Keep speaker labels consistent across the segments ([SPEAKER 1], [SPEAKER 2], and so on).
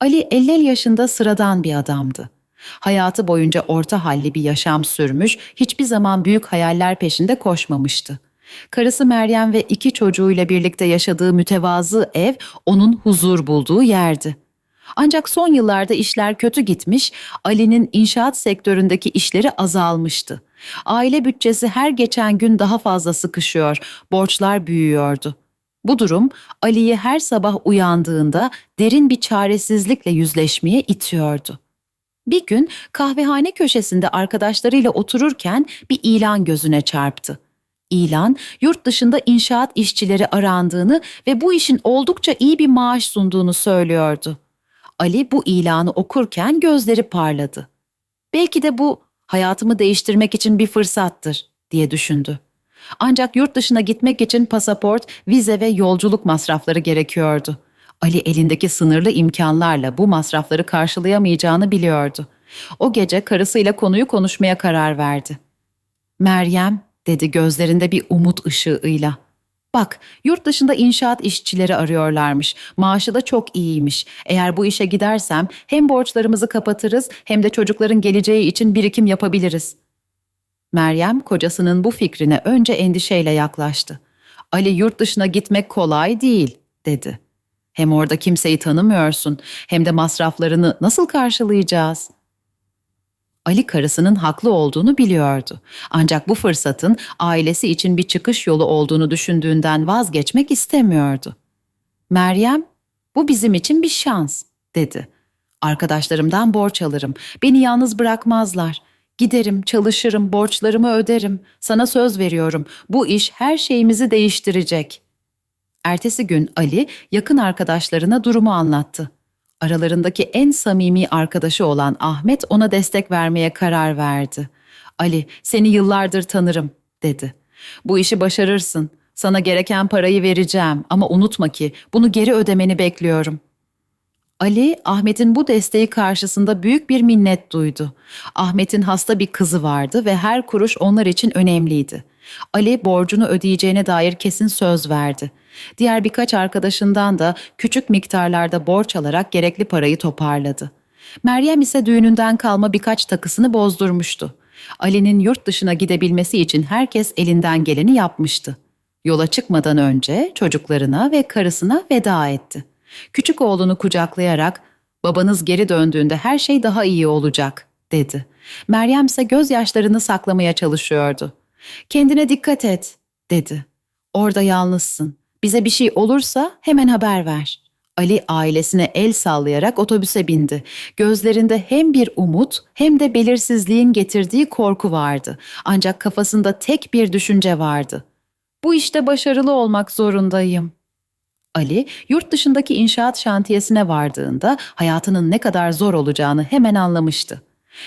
[SPEAKER 1] Ali 50 yaşında sıradan bir adamdı. Hayatı boyunca orta halli bir yaşam sürmüş, hiçbir zaman büyük hayaller peşinde koşmamıştı. Karısı Meryem ve iki çocuğuyla birlikte yaşadığı mütevazı ev onun huzur bulduğu yerdi. Ancak son yıllarda işler kötü gitmiş, Ali'nin inşaat sektöründeki işleri azalmıştı. Aile bütçesi her geçen gün daha fazla sıkışıyor, borçlar büyüyordu. Bu durum Ali'yi her sabah uyandığında derin bir çaresizlikle yüzleşmeye itiyordu. Bir gün kahvehane köşesinde arkadaşlarıyla otururken bir ilan gözüne çarptı. İlan, yurt dışında inşaat işçileri arandığını ve bu işin oldukça iyi bir maaş sunduğunu söylüyordu. Ali bu ilanı okurken gözleri parladı. Belki de bu hayatımı değiştirmek için bir fırsattır diye düşündü. Ancak yurt dışına gitmek için pasaport, vize ve yolculuk masrafları gerekiyordu. Ali elindeki sınırlı imkanlarla bu masrafları karşılayamayacağını biliyordu. O gece karısıyla konuyu konuşmaya karar verdi. Meryem, dedi gözlerinde bir umut ışığıyla. Bak, yurt dışında inşaat işçileri arıyorlarmış. Maaşı da çok iyiymiş. Eğer bu işe gidersem hem borçlarımızı kapatırız hem de çocukların geleceği için birikim yapabiliriz. Meryem kocasının bu fikrine önce endişeyle yaklaştı. Ali yurt dışına gitmek kolay değil, dedi. Hem orada kimseyi tanımıyorsun, hem de masraflarını nasıl karşılayacağız? Ali karısının haklı olduğunu biliyordu. Ancak bu fırsatın ailesi için bir çıkış yolu olduğunu düşündüğünden vazgeçmek istemiyordu. Meryem, bu bizim için bir şans, dedi. Arkadaşlarımdan borç alırım. Beni yalnız bırakmazlar. Giderim, çalışırım, borçlarımı öderim. Sana söz veriyorum. Bu iş her şeyimizi değiştirecek. Ertesi gün Ali yakın arkadaşlarına durumu anlattı. Aralarındaki en samimi arkadaşı olan Ahmet ona destek vermeye karar verdi. Ali, seni yıllardır tanırım, dedi. Bu işi başarırsın. Sana gereken parayı vereceğim ama unutma ki bunu geri ödemeni bekliyorum. Ali, Ahmet'in bu desteği karşısında büyük bir minnet duydu. Ahmet'in hasta bir kızı vardı ve her kuruş onlar için önemliydi. Ali borcunu ödeyeceğine dair kesin söz verdi. Diğer birkaç arkadaşından da küçük miktarlarda borç alarak gerekli parayı toparladı. Meryem ise düğününden kalma birkaç takısını bozdurmuştu. Ali'nin yurt dışına gidebilmesi için herkes elinden geleni yapmıştı. Yola çıkmadan önce çocuklarına ve karısına veda etti. Küçük oğlunu kucaklayarak "Babanız geri döndüğünde her şey daha iyi olacak." dedi. Meryem ise gözyaşlarını saklamaya çalışıyordu. "Kendine dikkat et." dedi. "Orada yalnızsın. Bize bir şey olursa hemen haber ver." Ali ailesine el sallayarak otobüse bindi. Gözlerinde hem bir umut hem de belirsizliğin getirdiği korku vardı. Ancak kafasında tek bir düşünce vardı. Bu işte başarılı olmak zorundayım. Ali, yurt dışındaki inşaat şantiyesine vardığında hayatının ne kadar zor olacağını hemen anlamıştı.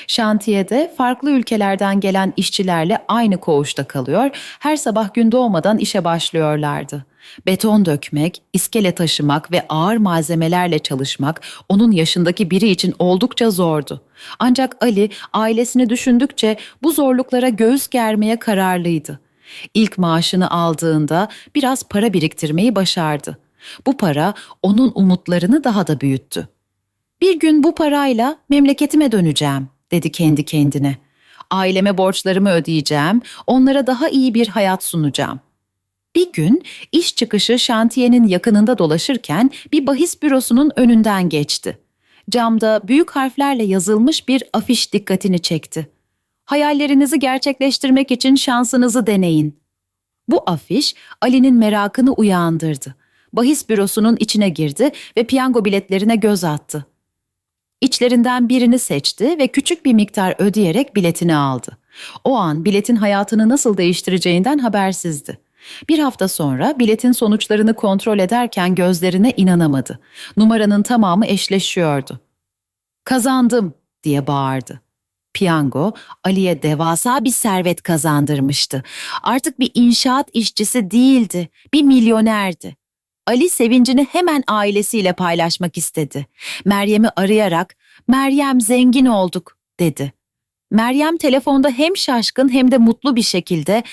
[SPEAKER 1] Şantiyede farklı ülkelerden gelen işçilerle aynı koğuşta kalıyor, her sabah gün doğmadan işe başlıyorlardı. Beton dökmek, iskele taşımak ve ağır malzemelerle çalışmak onun yaşındaki biri için oldukça zordu. Ancak Ali ailesini düşündükçe bu zorluklara göğüs germeye kararlıydı. İlk maaşını aldığında biraz para biriktirmeyi başardı. Bu para onun umutlarını daha da büyüttü. Bir gün bu parayla memleketime döneceğim, dedi kendi kendine. Aileme borçlarımı ödeyeceğim, onlara daha iyi bir hayat sunacağım. Bir gün iş çıkışı şantiyenin yakınında dolaşırken bir bahis bürosunun önünden geçti. Camda büyük harflerle yazılmış bir afiş dikkatini çekti. Hayallerinizi gerçekleştirmek için şansınızı deneyin. Bu afiş Ali'nin merakını uyandırdı. Bahis bürosunun içine girdi ve piyango biletlerine göz attı. İçlerinden birini seçti ve küçük bir miktar ödeyerek biletini aldı. O an biletin hayatını nasıl değiştireceğinden habersizdi. Bir hafta sonra biletin sonuçlarını kontrol ederken gözlerine inanamadı. Numaranın tamamı eşleşiyordu. Kazandım diye bağırdı. Piyango Ali'ye devasa bir servet kazandırmıştı. Artık bir inşaat işçisi değildi, bir milyonerdi. Ali sevincini hemen ailesiyle paylaşmak istedi. Meryem'i arayarak "Meryem zengin olduk." dedi. Meryem telefonda hem şaşkın hem de mutlu bir şekilde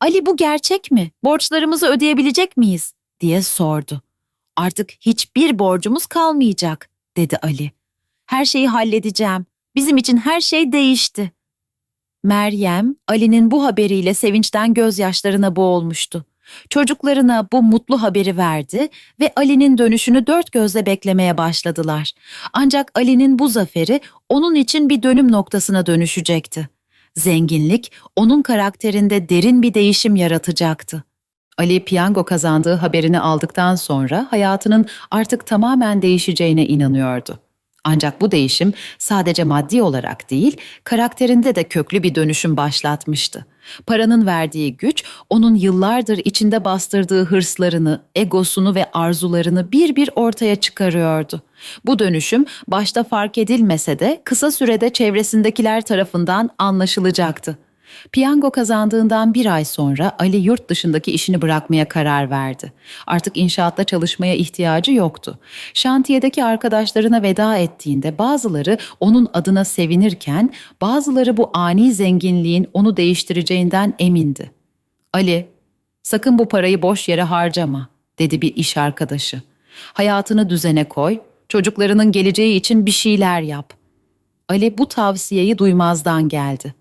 [SPEAKER 1] "Ali bu gerçek mi? Borçlarımızı ödeyebilecek miyiz?" diye sordu. "Artık hiçbir borcumuz kalmayacak."
[SPEAKER 2] dedi Ali. Her şeyi halledeceğim. Bizim için her şey değişti. Meryem, Ali'nin bu haberiyle sevinçten gözyaşlarına boğulmuştu. Çocuklarına bu mutlu haberi verdi ve Ali'nin dönüşünü dört gözle beklemeye başladılar. Ancak Ali'nin bu zaferi onun için bir dönüm noktasına dönüşecekti. Zenginlik onun karakterinde derin bir değişim yaratacaktı.
[SPEAKER 1] Ali piyango kazandığı haberini aldıktan sonra hayatının artık tamamen değişeceğine inanıyordu. Ancak bu değişim sadece maddi olarak değil, karakterinde de köklü bir dönüşüm başlatmıştı. Paranın verdiği güç, onun yıllardır içinde bastırdığı hırslarını, egosunu ve arzularını bir bir ortaya çıkarıyordu. Bu dönüşüm başta fark edilmese de kısa sürede çevresindekiler tarafından anlaşılacaktı. Piyango kazandığından bir ay sonra Ali yurt dışındaki işini bırakmaya karar verdi. Artık inşaatta çalışmaya ihtiyacı yoktu. Şantiyedeki arkadaşlarına veda ettiğinde bazıları onun adına sevinirken bazıları bu ani zenginliğin onu değiştireceğinden emindi. Ali, sakın bu parayı boş yere harcama, dedi bir iş arkadaşı. Hayatını düzene koy, çocuklarının geleceği için bir şeyler yap. Ali bu tavsiyeyi duymazdan geldi.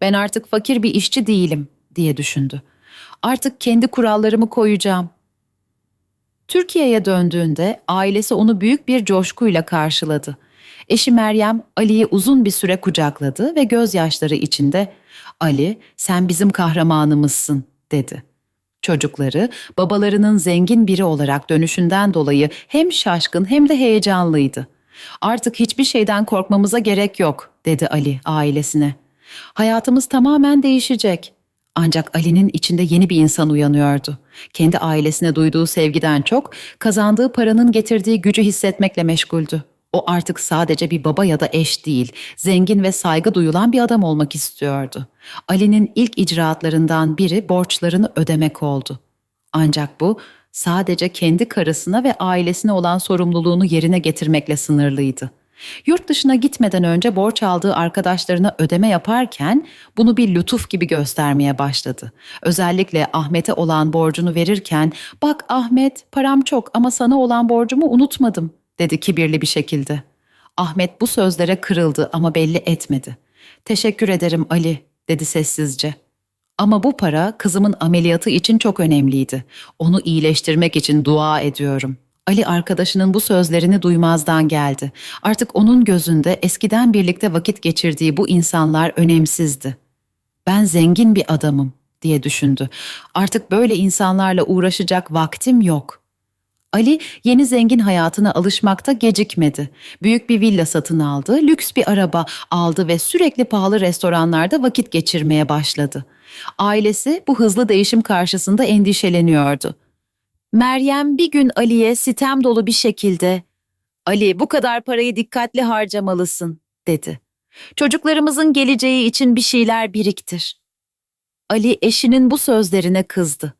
[SPEAKER 1] Ben artık fakir bir işçi değilim diye düşündü. Artık kendi kurallarımı koyacağım. Türkiye'ye döndüğünde ailesi onu büyük bir coşkuyla karşıladı. Eşi Meryem Ali'yi uzun bir süre kucakladı ve gözyaşları içinde "Ali, sen bizim kahramanımızsın." dedi. Çocukları babalarının zengin biri olarak dönüşünden dolayı hem şaşkın hem de heyecanlıydı. Artık hiçbir şeyden korkmamıza gerek yok, dedi Ali ailesine. Hayatımız tamamen değişecek. Ancak Ali'nin içinde yeni bir insan uyanıyordu. Kendi ailesine duyduğu sevgiden çok kazandığı paranın getirdiği gücü hissetmekle meşguldü. O artık sadece bir baba ya da eş değil, zengin ve saygı duyulan bir adam olmak istiyordu. Ali'nin ilk icraatlarından biri borçlarını ödemek oldu. Ancak bu sadece kendi karısına ve ailesine olan sorumluluğunu yerine getirmekle sınırlıydı. Yurt dışına gitmeden önce borç aldığı arkadaşlarına ödeme yaparken bunu bir lütuf gibi göstermeye başladı. Özellikle Ahmet'e olan borcunu verirken "Bak Ahmet, param çok ama sana olan borcumu unutmadım." dedi kibirli bir şekilde. Ahmet bu sözlere kırıldı ama belli etmedi. "Teşekkür ederim Ali." dedi sessizce. Ama bu para kızımın ameliyatı için çok önemliydi. Onu iyileştirmek için dua ediyorum. Ali arkadaşının bu sözlerini duymazdan geldi. Artık onun gözünde eskiden birlikte vakit geçirdiği bu insanlar önemsizdi. Ben zengin bir adamım diye düşündü. Artık böyle insanlarla uğraşacak vaktim yok. Ali yeni zengin hayatına alışmakta gecikmedi. Büyük bir villa satın aldı, lüks bir araba aldı ve sürekli pahalı restoranlarda vakit geçirmeye başladı. Ailesi bu hızlı değişim karşısında endişeleniyordu. Meryem bir gün Ali'ye sitem dolu bir şekilde "Ali bu kadar parayı dikkatli harcamalısın." dedi. "Çocuklarımızın geleceği için bir şeyler biriktir." Ali eşinin bu sözlerine kızdı.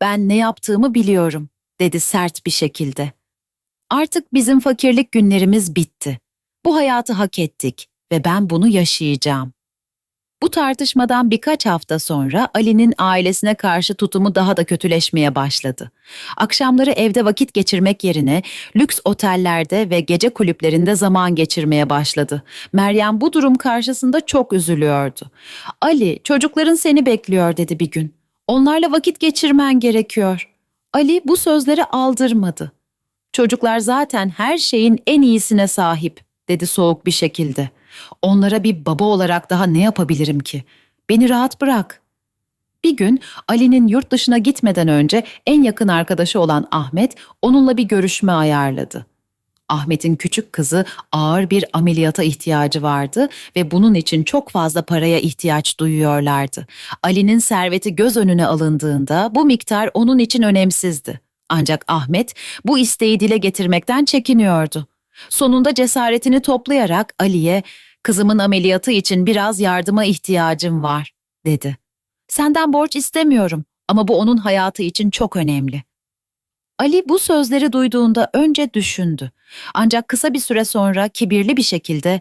[SPEAKER 1] "Ben ne yaptığımı biliyorum." dedi sert bir şekilde. "Artık bizim fakirlik günlerimiz bitti. Bu hayatı hak ettik ve ben bunu yaşayacağım." Bu tartışmadan birkaç hafta sonra Ali'nin ailesine karşı tutumu daha da kötüleşmeye başladı. Akşamları evde vakit geçirmek yerine lüks otellerde ve gece kulüplerinde zaman geçirmeye başladı. Meryem bu durum karşısında çok üzülüyordu. Ali, çocukların seni bekliyor dedi bir gün. Onlarla vakit geçirmen gerekiyor. Ali bu sözleri aldırmadı. Çocuklar zaten her şeyin en iyisine sahip dedi soğuk bir şekilde. Onlara bir baba olarak daha ne yapabilirim ki? Beni rahat bırak. Bir gün Ali'nin yurt dışına gitmeden önce en yakın arkadaşı olan Ahmet onunla bir görüşme ayarladı. Ahmet'in küçük kızı ağır bir ameliyata ihtiyacı vardı ve bunun için çok fazla paraya ihtiyaç duyuyorlardı. Ali'nin serveti göz önüne alındığında bu miktar onun için önemsizdi. Ancak Ahmet bu isteği dile getirmekten çekiniyordu. Sonunda cesaretini toplayarak Ali'ye "Kızımın ameliyatı için biraz yardıma ihtiyacım var." dedi. "Senden borç istemiyorum ama bu onun hayatı için çok önemli." Ali bu sözleri duyduğunda önce düşündü. Ancak kısa bir süre sonra kibirli bir şekilde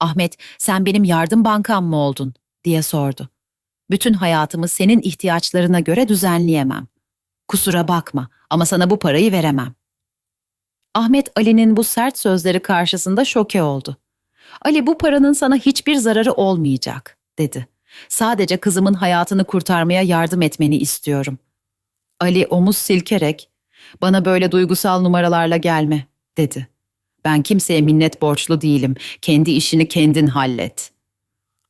[SPEAKER 1] "Ahmet, sen benim yardım bankam mı oldun?" diye sordu. "Bütün hayatımı senin ihtiyaçlarına göre düzenleyemem. Kusura bakma ama sana bu parayı veremem." Ahmet Ali'nin bu sert sözleri karşısında şoke oldu. Ali bu paranın sana hiçbir zararı olmayacak, dedi. Sadece kızımın hayatını kurtarmaya yardım etmeni istiyorum. Ali omuz silkerek, bana böyle duygusal numaralarla gelme, dedi. Ben kimseye minnet borçlu değilim. Kendi işini kendin hallet.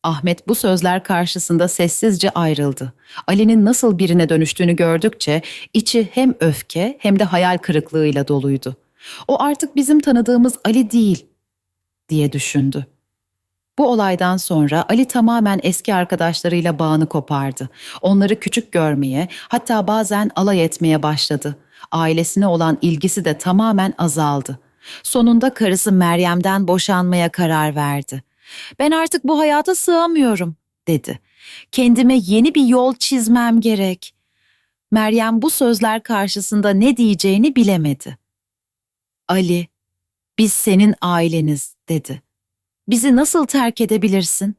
[SPEAKER 1] Ahmet bu sözler karşısında sessizce ayrıldı. Ali'nin nasıl birine dönüştüğünü gördükçe içi hem öfke hem de hayal kırıklığıyla doluydu. O artık bizim tanıdığımız Ali değil diye düşündü. Bu olaydan sonra Ali tamamen eski arkadaşlarıyla bağını kopardı. Onları küçük görmeye, hatta bazen alay etmeye başladı. Ailesine olan ilgisi de tamamen azaldı. Sonunda karısı Meryem'den boşanmaya karar verdi. Ben artık bu hayata sığamıyorum, dedi. Kendime yeni bir yol çizmem gerek. Meryem bu sözler karşısında ne diyeceğini bilemedi. Ali, biz senin aileniz, dedi. Bizi nasıl terk edebilirsin?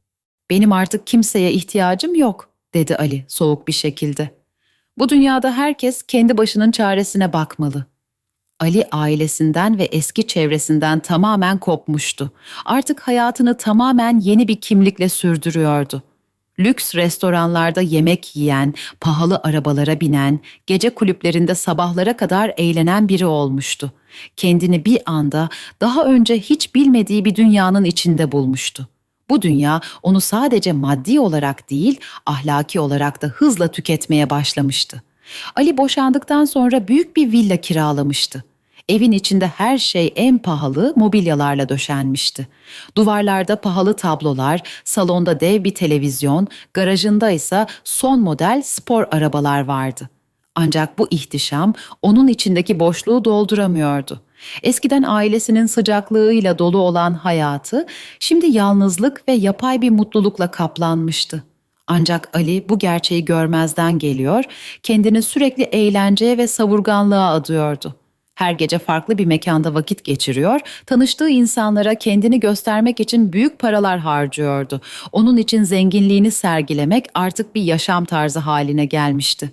[SPEAKER 1] Benim artık kimseye ihtiyacım yok, dedi Ali soğuk bir şekilde. Bu dünyada herkes kendi başının çaresine bakmalı. Ali ailesinden ve eski çevresinden tamamen kopmuştu. Artık hayatını tamamen yeni bir kimlikle sürdürüyordu. Lüks restoranlarda yemek yiyen, pahalı arabalara binen, gece kulüplerinde sabahlara kadar eğlenen biri olmuştu. Kendini bir anda daha önce hiç bilmediği bir dünyanın içinde bulmuştu. Bu dünya onu sadece maddi olarak değil, ahlaki olarak da hızla tüketmeye başlamıştı. Ali boşandıktan sonra büyük bir villa kiralamıştı. Evin içinde her şey en pahalı mobilyalarla döşenmişti. Duvarlarda pahalı tablolar, salonda dev bir televizyon, garajında ise son model spor arabalar vardı. Ancak bu ihtişam onun içindeki boşluğu dolduramıyordu. Eskiden ailesinin sıcaklığıyla dolu olan hayatı şimdi yalnızlık ve yapay bir mutlulukla kaplanmıştı. Ancak Ali bu gerçeği görmezden geliyor, kendini sürekli eğlenceye ve savurganlığa adıyordu. Her gece farklı bir mekanda vakit geçiriyor, tanıştığı insanlara kendini göstermek için büyük paralar harcıyordu. Onun için zenginliğini sergilemek artık bir yaşam tarzı haline gelmişti.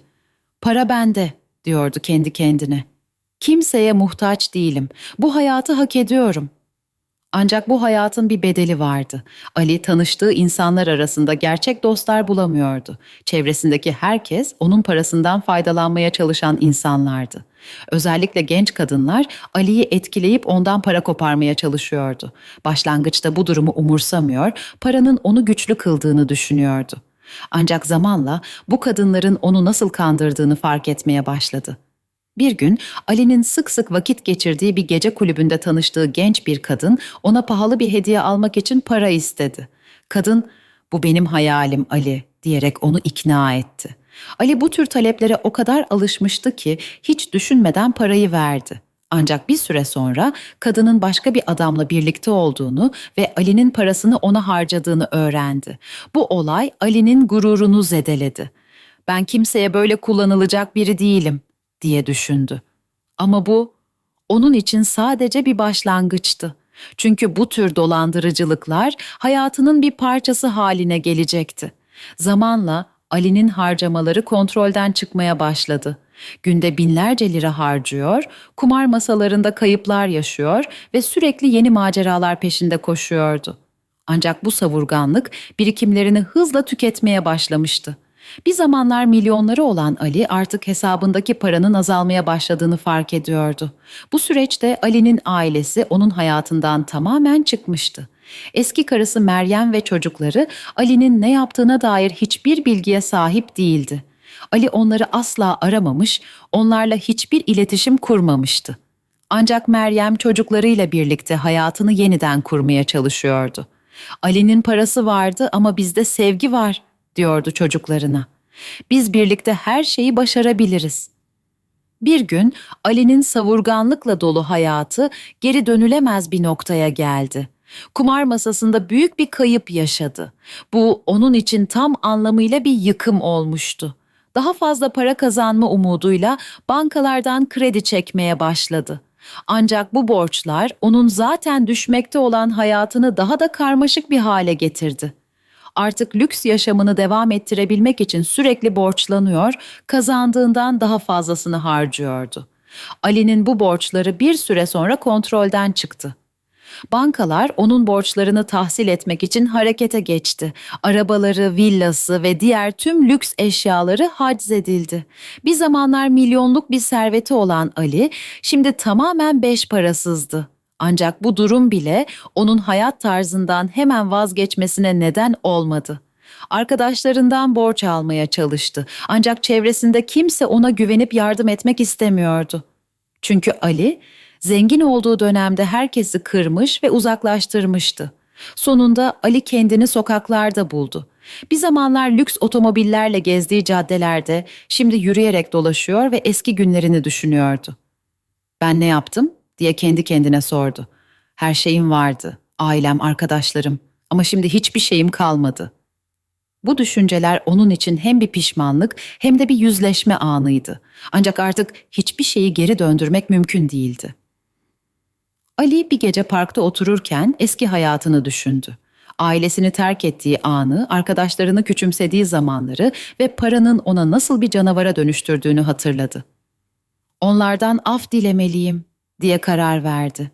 [SPEAKER 1] Para bende, diyordu kendi kendine. Kimseye muhtaç değilim. Bu hayatı hak ediyorum. Ancak bu hayatın bir bedeli vardı. Ali tanıştığı insanlar arasında gerçek dostlar bulamıyordu. Çevresindeki herkes onun parasından faydalanmaya çalışan insanlardı. Özellikle genç kadınlar Ali'yi etkileyip ondan para koparmaya çalışıyordu. Başlangıçta bu durumu umursamıyor, paranın onu güçlü kıldığını düşünüyordu. Ancak zamanla bu kadınların onu nasıl kandırdığını fark etmeye başladı. Bir gün Ali'nin sık sık vakit geçirdiği bir gece kulübünde tanıştığı genç bir kadın ona pahalı bir hediye almak için para istedi. Kadın, "Bu benim hayalim Ali." diyerek onu ikna etti. Ali bu tür taleplere o kadar alışmıştı ki hiç düşünmeden parayı verdi. Ancak bir süre sonra kadının başka bir adamla birlikte olduğunu ve Ali'nin parasını ona harcadığını öğrendi. Bu olay Ali'nin gururunu zedeledi. Ben kimseye böyle kullanılacak biri değilim diye düşündü. Ama bu onun için sadece bir başlangıçtı. Çünkü bu tür dolandırıcılıklar hayatının bir parçası haline gelecekti. Zamanla Ali'nin harcamaları kontrolden çıkmaya başladı. Günde binlerce lira harcıyor, kumar masalarında kayıplar yaşıyor ve sürekli yeni maceralar peşinde koşuyordu. Ancak bu savurganlık birikimlerini hızla tüketmeye başlamıştı. Bir zamanlar milyonları olan Ali artık hesabındaki paranın azalmaya başladığını fark ediyordu. Bu süreçte Ali'nin ailesi onun hayatından tamamen çıkmıştı. Eski karısı Meryem ve çocukları Ali'nin ne yaptığına dair hiçbir bilgiye sahip değildi. Ali onları asla aramamış, onlarla hiçbir iletişim kurmamıştı. Ancak Meryem çocuklarıyla birlikte hayatını yeniden kurmaya çalışıyordu. Ali'nin parası vardı ama bizde sevgi var diyordu çocuklarına. Biz birlikte her şeyi başarabiliriz. Bir gün Ali'nin savurganlıkla dolu hayatı geri dönülemez bir noktaya geldi. Kumar masasında büyük bir kayıp yaşadı. Bu onun için tam anlamıyla bir yıkım olmuştu. Daha fazla para kazanma umuduyla bankalardan kredi çekmeye başladı. Ancak bu borçlar onun zaten düşmekte olan hayatını daha da karmaşık bir hale getirdi artık lüks yaşamını devam ettirebilmek için sürekli borçlanıyor, kazandığından daha fazlasını harcıyordu. Ali'nin bu borçları bir süre sonra kontrolden çıktı. Bankalar onun borçlarını tahsil etmek için harekete geçti. Arabaları, villası ve diğer tüm lüks eşyaları haczedildi. Bir zamanlar milyonluk bir serveti olan Ali şimdi tamamen beş parasızdı. Ancak bu durum bile onun hayat tarzından hemen vazgeçmesine neden olmadı. Arkadaşlarından borç almaya çalıştı. Ancak çevresinde kimse ona güvenip yardım etmek istemiyordu. Çünkü Ali zengin olduğu dönemde herkesi kırmış ve uzaklaştırmıştı. Sonunda Ali kendini sokaklarda buldu. Bir zamanlar lüks otomobillerle gezdiği caddelerde şimdi yürüyerek dolaşıyor ve eski günlerini düşünüyordu. Ben ne yaptım diye kendi kendine sordu. Her şeyim vardı, ailem, arkadaşlarım ama şimdi hiçbir şeyim kalmadı. Bu düşünceler onun için hem bir pişmanlık hem de bir yüzleşme anıydı. Ancak artık hiçbir şeyi geri döndürmek mümkün değildi. Ali bir gece parkta otururken eski hayatını düşündü. Ailesini terk ettiği anı, arkadaşlarını küçümsediği zamanları ve paranın ona nasıl bir canavara dönüştürdüğünü hatırladı. Onlardan af dilemeliyim diye karar verdi.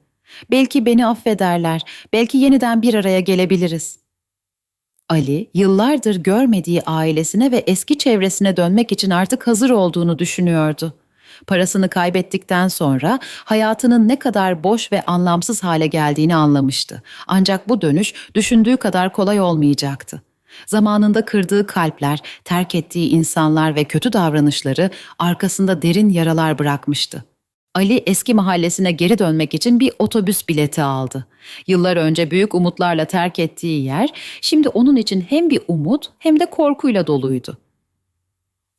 [SPEAKER 1] Belki beni affederler, belki yeniden bir araya gelebiliriz. Ali, yıllardır görmediği ailesine ve eski çevresine dönmek için artık hazır olduğunu düşünüyordu. Parasını kaybettikten sonra hayatının ne kadar boş ve anlamsız hale geldiğini anlamıştı. Ancak bu dönüş düşündüğü kadar kolay olmayacaktı. Zamanında kırdığı kalpler, terk ettiği insanlar ve kötü davranışları arkasında derin yaralar bırakmıştı. Ali eski mahallesine geri dönmek için bir otobüs bileti aldı. Yıllar önce büyük umutlarla terk ettiği yer şimdi onun için hem bir umut hem de korkuyla doluydu.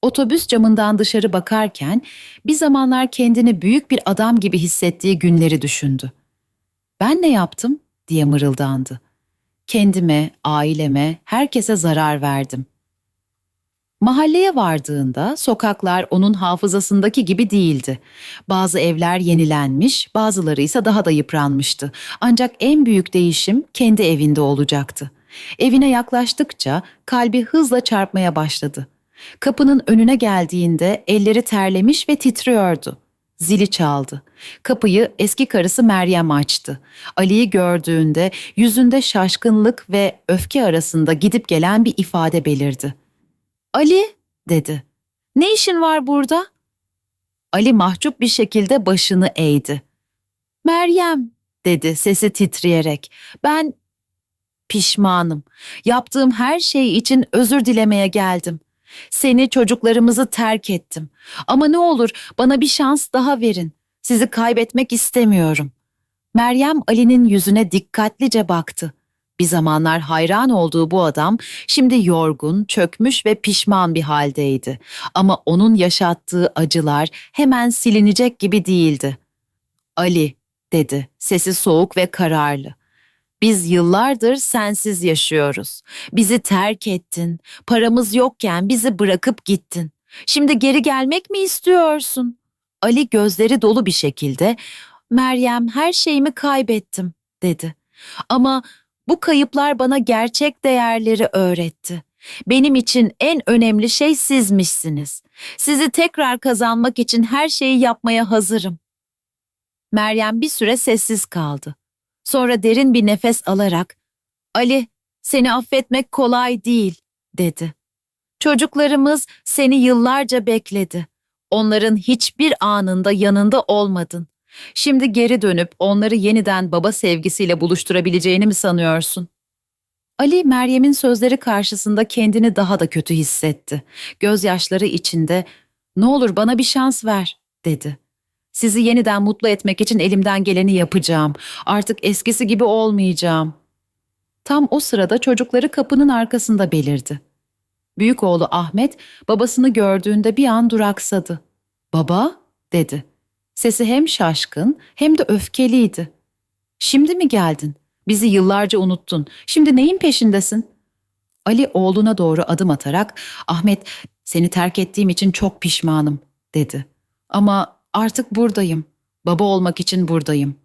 [SPEAKER 1] Otobüs camından dışarı bakarken bir zamanlar kendini büyük bir adam gibi hissettiği günleri düşündü. Ben ne yaptım diye mırıldandı. Kendime, aileme, herkese zarar verdim. Mahalleye vardığında sokaklar onun hafızasındaki gibi değildi. Bazı evler yenilenmiş, bazıları ise daha da yıpranmıştı. Ancak en büyük değişim kendi evinde olacaktı. Evine yaklaştıkça kalbi hızla çarpmaya başladı. Kapının önüne geldiğinde elleri terlemiş ve titriyordu. Zili çaldı. Kapıyı eski karısı Meryem açtı. Ali'yi gördüğünde yüzünde şaşkınlık ve öfke arasında gidip gelen bir ifade belirdi. Ali dedi. Ne işin var burada? Ali mahcup bir şekilde başını eğdi. Meryem dedi sesi titreyerek. Ben pişmanım. Yaptığım her şey için özür dilemeye geldim. Seni çocuklarımızı terk ettim. Ama ne olur bana bir şans daha verin. Sizi kaybetmek istemiyorum. Meryem Ali'nin yüzüne dikkatlice baktı. Bir zamanlar hayran olduğu bu adam şimdi yorgun, çökmüş ve pişman bir haldeydi. Ama onun yaşattığı acılar hemen silinecek gibi değildi. Ali dedi, sesi soğuk ve kararlı. Biz yıllardır sensiz yaşıyoruz. Bizi terk ettin. Paramız yokken bizi bırakıp gittin. Şimdi geri gelmek mi istiyorsun? Ali gözleri dolu bir şekilde Meryem her şeyimi kaybettim dedi. Ama bu kayıplar bana gerçek değerleri öğretti. Benim için en önemli şey sizmişsiniz. Sizi tekrar kazanmak için her şeyi yapmaya hazırım. Meryem bir süre sessiz kaldı. Sonra derin bir nefes alarak Ali seni affetmek kolay değil dedi. Çocuklarımız seni yıllarca bekledi. Onların hiçbir anında yanında olmadın. Şimdi geri dönüp onları yeniden baba sevgisiyle buluşturabileceğini mi sanıyorsun? Ali Meryem'in sözleri karşısında kendini daha da kötü hissetti. Gözyaşları içinde "Ne olur bana bir şans ver." dedi. Sizi yeniden mutlu etmek için elimden geleni yapacağım. Artık eskisi gibi olmayacağım. Tam o sırada çocukları kapının arkasında belirdi. Büyük oğlu Ahmet babasını gördüğünde bir an duraksadı. "Baba?" dedi. Sesi hem şaşkın hem de öfkeliydi. "Şimdi mi geldin? Bizi yıllarca unuttun. Şimdi neyin peşindesin?" Ali oğluna doğru adım atarak "Ahmet, seni terk ettiğim için çok pişmanım." dedi. "Ama artık buradayım. Baba olmak için buradayım."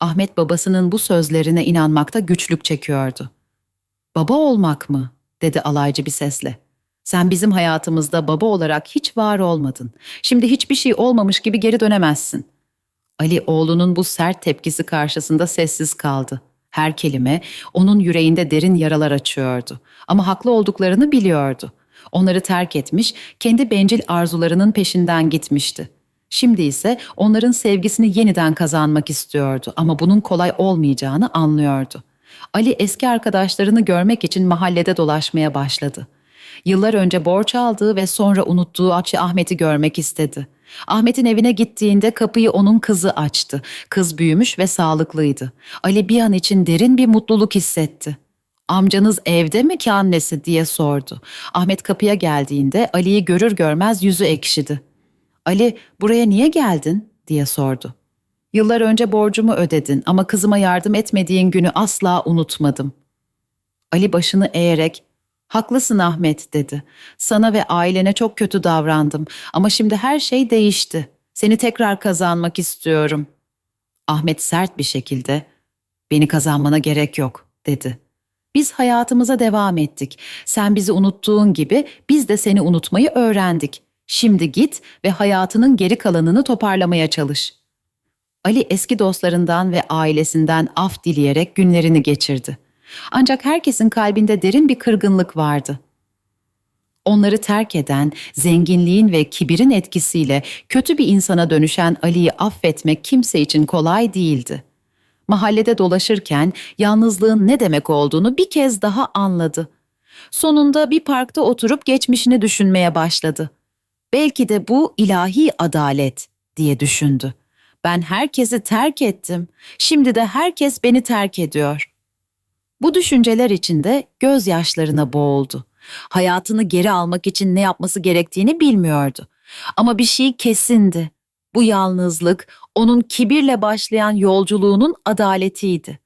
[SPEAKER 1] Ahmet babasının bu sözlerine inanmakta güçlük çekiyordu. "Baba olmak mı?" dedi alaycı bir sesle. Sen bizim hayatımızda baba olarak hiç var olmadın. Şimdi hiçbir şey olmamış gibi geri dönemezsin. Ali oğlunun bu sert tepkisi karşısında sessiz kaldı. Her kelime onun yüreğinde derin yaralar açıyordu. Ama haklı olduklarını biliyordu. Onları terk etmiş, kendi bencil arzularının peşinden gitmişti. Şimdi ise onların sevgisini yeniden kazanmak istiyordu ama bunun kolay olmayacağını anlıyordu. Ali eski arkadaşlarını görmek için mahallede dolaşmaya başladı. Yıllar önce borç aldığı ve sonra unuttuğu Akçe Ahmet'i görmek istedi. Ahmet'in evine gittiğinde kapıyı onun kızı açtı. Kız büyümüş ve sağlıklıydı. Ali bir an için derin bir mutluluk hissetti. Amcanız evde mi ki annesi diye sordu. Ahmet kapıya geldiğinde Ali'yi görür görmez yüzü ekşidi. Ali buraya niye geldin diye sordu. Yıllar önce borcumu ödedin ama kızıma yardım etmediğin günü asla unutmadım. Ali başını eğerek Haklısın Ahmet dedi. Sana ve ailene çok kötü davrandım ama şimdi her şey değişti. Seni tekrar kazanmak istiyorum. Ahmet sert bir şekilde beni kazanmana gerek yok dedi. Biz hayatımıza devam ettik. Sen bizi unuttuğun gibi biz de seni unutmayı öğrendik. Şimdi git ve hayatının geri kalanını toparlamaya çalış. Ali eski dostlarından ve ailesinden af dileyerek günlerini geçirdi. Ancak herkesin kalbinde derin bir kırgınlık vardı. Onları terk eden, zenginliğin ve kibirin etkisiyle kötü bir insana dönüşen Ali'yi affetmek kimse için kolay değildi. Mahallede dolaşırken yalnızlığın ne demek olduğunu bir kez daha anladı. Sonunda bir parkta oturup geçmişini düşünmeye başladı. Belki de bu ilahi adalet diye düşündü. Ben herkesi terk ettim. Şimdi de herkes beni terk ediyor. Bu düşünceler içinde gözyaşlarına boğuldu. Hayatını geri almak için ne yapması gerektiğini bilmiyordu. Ama bir şey kesindi. Bu yalnızlık onun kibirle başlayan yolculuğunun adaletiydi.